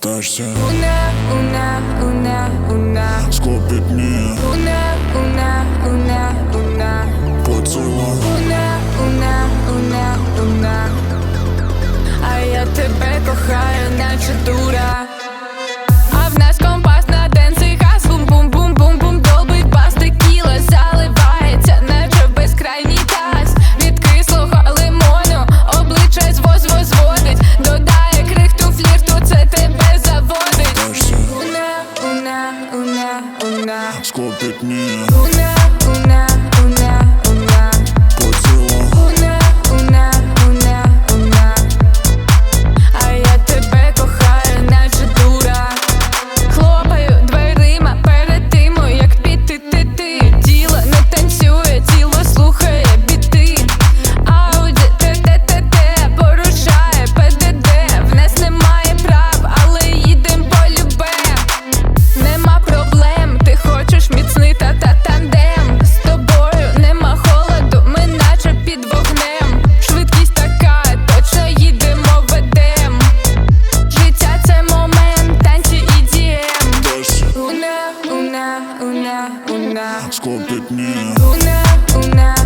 пташся, Una, una, una, una. схопить мія, Una, una, una, una. Поцелуй Una, una, una, una. А я тебе кохаю, наче дура. Una, una, una, una. Luna. Skål, Luna, Luna.